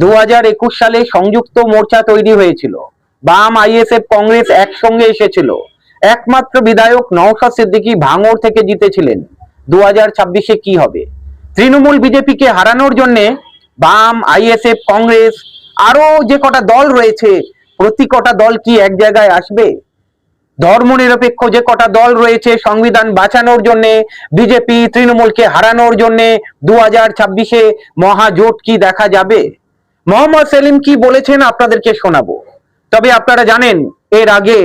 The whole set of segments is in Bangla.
দু হাজার একুশ সালে সংযুক্ত মোর্চা তৈরি হয়েছিল। বাম আইএসএফ কংগ্রেস একসঙ্গে এসেছিল। একমাত্র বিধায়ক নওশাদ সিদ্দিকী ভাঙড় থেকে জিতেছিলেন। দু হাজার ছাব্বিশে কি হবে? তৃণমূল বিজেপিকে হারানোর জন্য বাম আইএসএফ কংগ্রেস আরও যে কটা দল রয়েছে, প্রতি কটা দল কি এক জায়গায় আসবে? ধর্মনিরপেক্ষ যে কটা দল রয়েছে সংবিধান বাঁচানোর জন্য, বিজেপি তৃণমূলকে হারানোর জন্য দু হাজার ছাব্বিশে মহাজোট কি দেখা যাবে? মোহাম্মদ সেলিম কি বলেছেন আপনাদেরকে শোনাবো। তবে আপনারা জানেন, এর আগে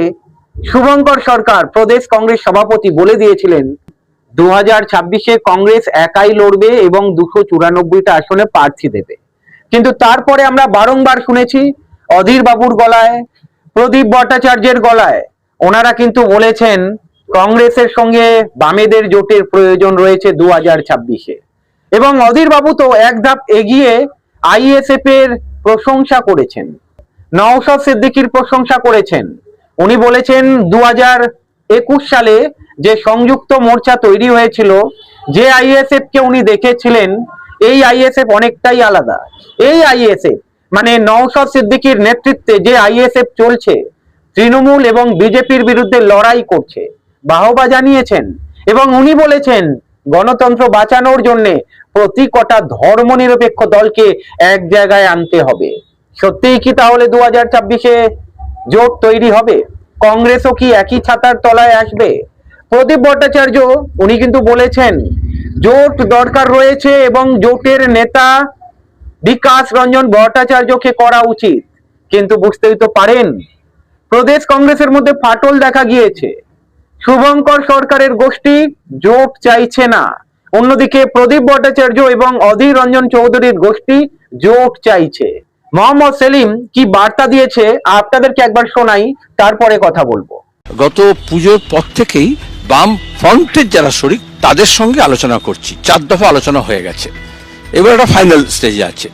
শুভঙ্কর সরকার প্রদেশ কংগ্রেস সভাপতি বলে দিয়েছিলেন দু হাজার ছাব্বিশে কংগ্রেস একাই লড়বে এবং দুশো চুরানব্বইটা আসনে প্রার্থী দেবে। কিন্তু তারপরে আমরা বারংবার শুনেছি, অধীর বাবুর গলায়, প্রদীপ ভট্টাচার্যের গলায়, ওনারা কিন্তু বলেছেন, কংগ্রেসের সঙ্গে বামেদের জোটের প্রয়োজন রয়েছে দু হাজার ছাব্বিশে। এবং অধীর বাবু তো এক ধাপ এগিয়ে আইএসএফ এর প্রশংসা করেছেন। নওশাদ সিদ্দিকির প্রশংসা করেছেন। উনি বলেছেন দু একুশ সালে যে সংযুক্ত মোর্চা তৈরি হয়েছিল, যে আইএসএফ কে উনি দেখেছিলেন, এই আইএসএফ অনেকটাই আলাদা। এই আইএসএফ মানে নওশাদ সিদ্দিকির নেতৃত্বে যে আইএসএফ চলছে, তৃণমূল এবং বিজেপির বিরুদ্ধে লড়াই করছে, বাহবা জানিয়েছেন। এবং উনি বলেছেন, গণতন্ত্র বাঁচানোর জন্য প্রতি কটা ধর্ম নিরপেক্ষ দলকে এক জায়গায় আনতে হবে। সত্যিই কি তাহলে দু হাজার ছাব্বিশে জোট তৈরি হবে? কংগ্রেসও কি একই ছাতার তলায় আসবে? প্রদীপ ভট্টাচার্য, উনি কিন্তু বলেছেন, জোট দরকার রয়েছে এবং জোটের নেতা বিকাশ রঞ্জন ভট্টাচার্যকে করা উচিত। কিন্তু বুঝতেই তো পারেন, প্রদেশ কংগ্রেসের মধ্যে ফাটল দেখা গিয়েছে। শুভঙ্কর সরকারের গোষ্ঠী জোট চাইছে না। অন্যদিকে প্রদীপ ভট্টাচার্য এবং অধীর রঞ্জন চৌধুরীর গোষ্ঠী জোট চাইছে। মোহাম্মদ সেলিম কি বার্তা দিয়েছে? আপনাদেরকে একবার শোনাই, তারপরে কথা বলব। গত পুজোর পর থেকেই বাম ফ্রন্টের যারা শরিক, তাদের সঙ্গে আলোচনা করছি। চার দফা আলোচনা হয়ে গেছে। এবার একটা ফাইনাল স্টেজে আছে।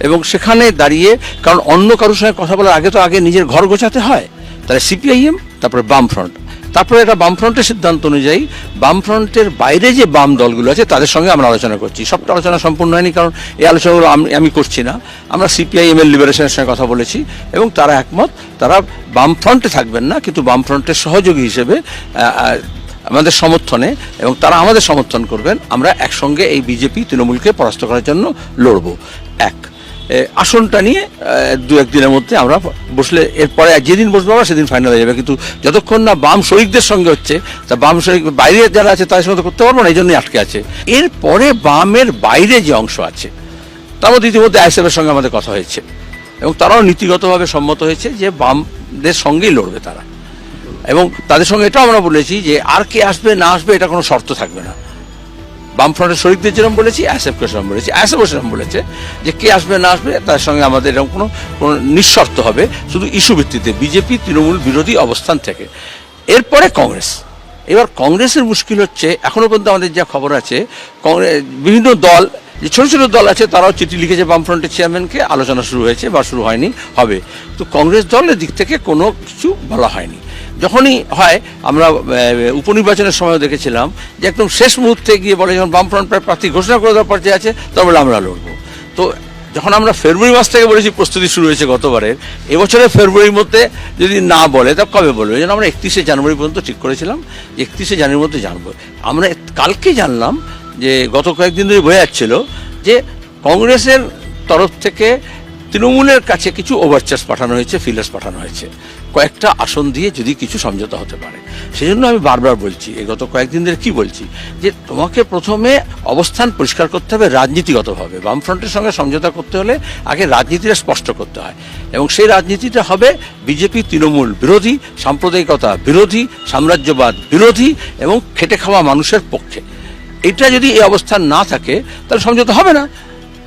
এবং সেখানে দাঁড়িয়ে, কারণ অন্য কারোর সঙ্গে কথা বলার আগে তো আগে নিজের ঘর গোছাতে হয়। তাহলে সিপিআইএম তারপরে বাম ফ্রন্ট। তারপরে একটা বামফ্রন্টের সিদ্ধান্ত অনুযায়ী বামফ্রন্টের বাইরে যে বাম দলগুলো আছে, তাদের সঙ্গে আমরা আলোচনা করছি। সবটা আলোচনা সম্পূর্ণ হয়নি, কারণ এই আলোচনাগুলো আমি- করছি না। আমরা সিপিআইএম এর লিবারেশনের সঙ্গে কথা বলেছি এবং তারা একমত, তারা বামফ্রন্টে থাকবেন না, কিন্তু বামফ্রন্টের সহযোগী হিসেবে আমাদের সমর্থনে এবং তারা আমাদের সমর্থন করবেন। আমরা একসঙ্গে এই বিজেপি, তৃণমূলকে পরাস্ত করার জন্য লড়ব। আসনটা নিয়ে দু একদিনের মধ্যে আমরা বসলে, এরপরে যেদিন বসবো আমরা সেদিন ফাইনাল হয়ে যাবে। কিন্তু যতক্ষণ না বাম শরিকদের সঙ্গে হচ্ছে, তা বাম শরিক, বাইরে যারা আছে তাদের সঙ্গে করতে পারব না এই জন্যই আটকে আছে। এরপরে বামের বাইরে যে অংশ আছে তার মধ্যে ইতিমধ্যে আইএসএফের সঙ্গে আমাদের কথা হয়েছে। এবং তারাও নীতিগতভাবে সম্মত হয়েছে যে বামদের সঙ্গেই লড়বে তারা। এবং তাদের সঙ্গে এটাও আমরা বলেছি যে আর কে আসবে না আসবে এটা কোনো শর্ত থাকবে না। বামফ্রন্টের শরিকদের যেরকম বলেছি অ্যাসেফকে সেরকম বলেছি অ্যাসেফও সেরকম বলেছে যে কে আসবে না আসবে, তার সঙ্গে আমাদের এরকম কোনো কোনো নিঃশর্ত হবে, শুধু ইস্যু ভিত্তিতে বিজেপি তৃণমূল বিরোধী অবস্থান থেকে। এরপরে কংগ্রেস। এবার কংগ্রেসের মুশকিল হচ্ছে এখনও পর্যন্ত আমাদের যা খবর আছে কংগ্রেস বিভিন্ন দল, যে ছোটো ছোটো দল আছে, তারাও চিঠি লিখেছে বামফ্রন্টের চেয়ারম্যানকে, আলোচনা শুরু হয়েছে বা শুরু হয়নি, হবে। তো কংগ্রেস দলের দিক থেকে কোনো কিছু বলা হয়নি। যখনই হয়, আমরা উপনির্বাচনের সময় দেখেছিলাম যে একদম শেষ মুহূর্তে গিয়ে বলে যখন বামফ্রন্ট প্রার্থী ঘোষণা করে দেওয়ার পর্যায়ে আছে তবে আমরা লড়বো। তো যখন আমরা ফেব্রুয়ারি মাস থেকে বলেছি প্রস্তুতি শুরু হয়েছে গতবারের এবছরে ফেব্রুয়ারির মধ্যে যদি না বলে, তা কবে বলবে? জন্য আমরা একত্রিশে জানুয়ারি পর্যন্ত ঠিক করেছিলাম, যে একত্রিশে জানুয়ারির মধ্যে জানব। আমরা কালকে জানলাম যে গত কয়েকদিন ধরে বোঝা যাচ্ছিল যে কংগ্রেসের তরফ থেকে তৃণমূলের কাছে কিছু ওভারচার্জ পাঠানো হয়েছে ফিলার্স পাঠানো হয়েছে। কয়েকটা আসন দিয়ে যদি কিছু সমঝোতা হতে পারে। সেই জন্য আমি বারবার বলছি, এই গত কয়েকদিন ধরে কি বলছি, যে তোমাকে প্রথমে অবস্থান পরিষ্কার করতে হবে রাজনীতিগতভাবে। বামফ্রন্টের সঙ্গে সমঝোতা করতে হলে আগে রাজনীতিটা স্পষ্ট করতে হয়। এবং সেই রাজনীতিটা হবে বিজেপি তৃণমূল বিরোধী, সাম্প্রদায়িকতা বিরোধী, সাম্রাজ্যবাদ বিরোধী এবং খেটে খাওয়া মানুষের পক্ষে। এটা যদি এই অবস্থান না থাকে, তাহলে সমঝোতা হবে না।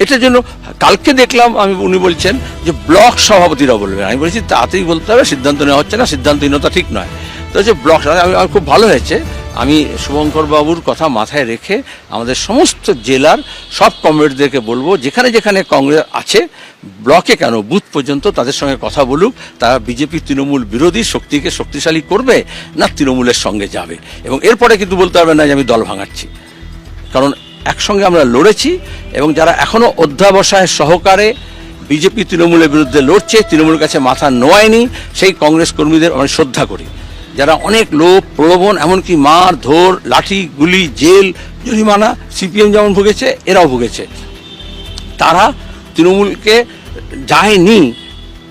এটার জন্য কালকে দেখলাম আমি, উনি বলছেন যে ব্লক সভাপতিরা বলবেন। আমি বলেছি তাড়াতাড়ি বলতে হবে, সিদ্ধান্ত নেওয়া হচ্ছে না, সিদ্ধান্তহীনতা ঠিক নয়। তো হচ্ছে ব্লক আমি, আমার খুব ভালো হয়েছে। আমি শুভঙ্কর বাবুর কথা মাথায় রেখে আমাদের সমস্ত জেলার সব কমরেডদেরকে বলব, যেখানে যেখানে কংগ্রেস আছে, ব্লকে কেন বুথ পর্যন্ত তাদের সঙ্গে কথা বলুক, তারা বিজেপি তৃণমূল বিরোধী শক্তিকে শক্তিশালী করবে না তৃণমূলের সঙ্গে যাবে। এবং এরপরে কিন্তু বলতে পারবে না যে আমি দল ভাঙাচ্ছি। কারণ একসঙ্গে আমরা লড়েছি এবং যারা এখনও অধ্যাবসায় সহকারে বিজেপি তৃণমূলের বিরুদ্ধে লড়ছে, তৃণমূলের কাছে মাথা নোয়ায়নি, সেই কংগ্রেস কর্মীদের আমি শ্রদ্ধা করি। যারা অনেক লোভ, প্রলোভন, এমনকি মার, ধর, লাঠি, গুলি, জেল, জরিমানা, সিপিএম যেমন ভুগেছে, এরাও ভুগেছে। তারা তৃণমূলকে যায়নি,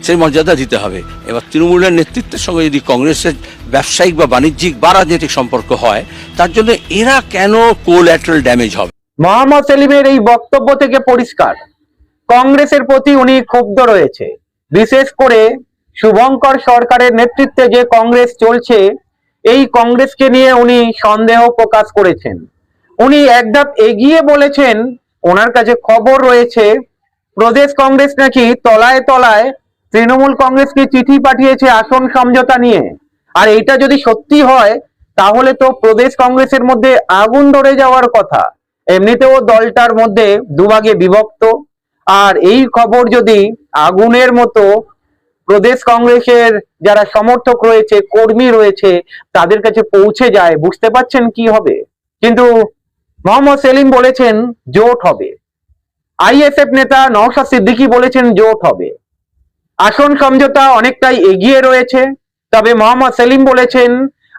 সেই মর্যাদা দিতে হবে। এবার তৃণমূলের নেতৃত্বের সঙ্গে যদি কংগ্রেসের ব্যবসায়িক বা বাণিজ্যিক বা রাজনৈতিক সম্পর্ক হয়, তার জন্য এরা কেন কোল্যাটারাল ড্যামেজ হবে? মোহাম্মদ সেলিমের এই বক্তব্য থেকে পরিষ্কার। কংগ্রেসের প্রতি উনি ক্ষুব্ধ রয়েছে। বিশেষ করে শুভঙ্কর সরকারের নেতৃত্বে যে কংগ্রেস চলছে, এই কংগ্রেসকে নিয়ে উনি সন্দেহ প্রকাশ করেছেন। উনি একধাপ এগিয়ে বলেছেন, ওনার কাছে খবর রয়েছে, প্রদেশ কংগ্রেস নাকি তলায় তলায় তৃণমূল কংগ্রেসকে চিঠি পাঠিয়েছে আসন সমঝোতা নিয়ে। আর এটা যদি সত্যি হয়, তাহলে তো প্রদেশ কংগ্রেসের মধ্যে আগুন ধরে যাওয়ার কথা। এমনিতেও দলটার মধ্যে দুভাগে বিভক্ত। আর এই খবর যদি আগুনের মতো প্রদেশ কংগ্রেসের যারা সমর্থক রয়েছে, কর্মী রয়েছে, তাদের কাছে পৌঁছে যায়, বুঝতে পারছেন কি হবে? কিন্তু মোহাম্মদ সেলিম বলেছেন জোট হবে। আইএসএফ নেতা নওশাদ সিদ্দিকি বলেছেন জোট হবে। আসন সমঝোতা অনেকটাই এগিয়ে রয়েছে, তবে মোহাম্মদ সেলিম বলেছেন,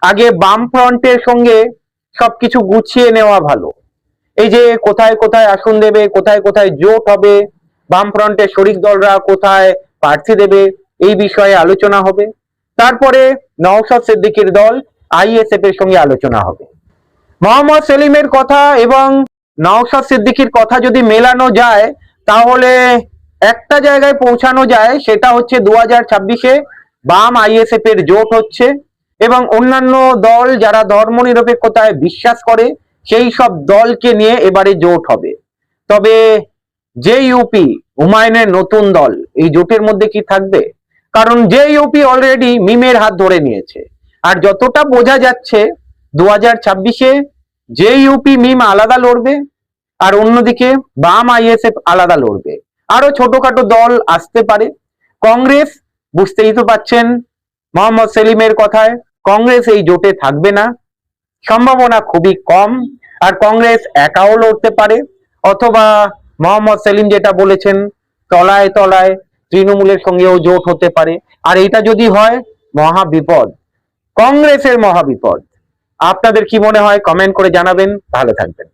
আগে বাম ফ্রন্টের সঙ্গে সবকিছু গুছিয়ে নেওয়া ভালো। এই যে কোথায় কোথায় আসন দেবে, কোথায় কোথায় জোট হবে বাম ফ্রন্টের শরিক দলরা কোথায় প্রার্থী দেবে, এই বিষয়ে আলোচনা হবে। তারপরে নওশাদ সিদ্দিকীর দল আইএসএফ এর সঙ্গে আলোচনা হবে। মোহাম্মদ সেলিমের কথা এবং নওশাদ সিদ্দিকীর কথা যদি মেলানো যায়, তাহলে একটা জায়গায় পৌঁছানো যায়, সেটা হচ্ছে দু হাজার ছাব্বিশে বাম আইএসএফ এর জোট হচ্ছে এবং অন্যান্য দল যারা ধর্মনিরপেক্ষতায় বিশ্বাস করে সেই সব দলকে নিয়ে এবারে জোট হবে। তবে যে ইউপি হুমায়ুনের নতুন দল, এই জোটের মধ্যে কি থাকবে? কারণ যে ইউপি অলরেডি মিমের হাত ধরে নিয়েছে। আর যতটা বোঝা যাচ্ছে দু হাজার ছাব্বিশে যে ইউপি মিম আলাদা লড়বে, আর অন্যদিকে বাম আইএসএফ আলাদা লড়বে। আরও ছোটখাটো দল আসতে পারে। কংগ্রেস, বুঝতেই তো পাচ্ছেন, মোহাম্মদ সেলিমের কথায়, কংগ্রেস এই জোটে থাকবে না। সম্ভাবনা খুবই কম, আর কংগ্রেস একাও লড়তে পারে, অথবা মোহাম্মদ সেলিম যেটা বলেছেন, তলায় তলায় তৃণমূলের সঙ্গেও জোট হতে পারে। আর এটা যদি হয়, মহা বিপদ। কংগ্রেসের মহাবিপদ আপনাদের কি মনে হয়, কমেন্ট করে জানাবেন। ভালো থাকবেন।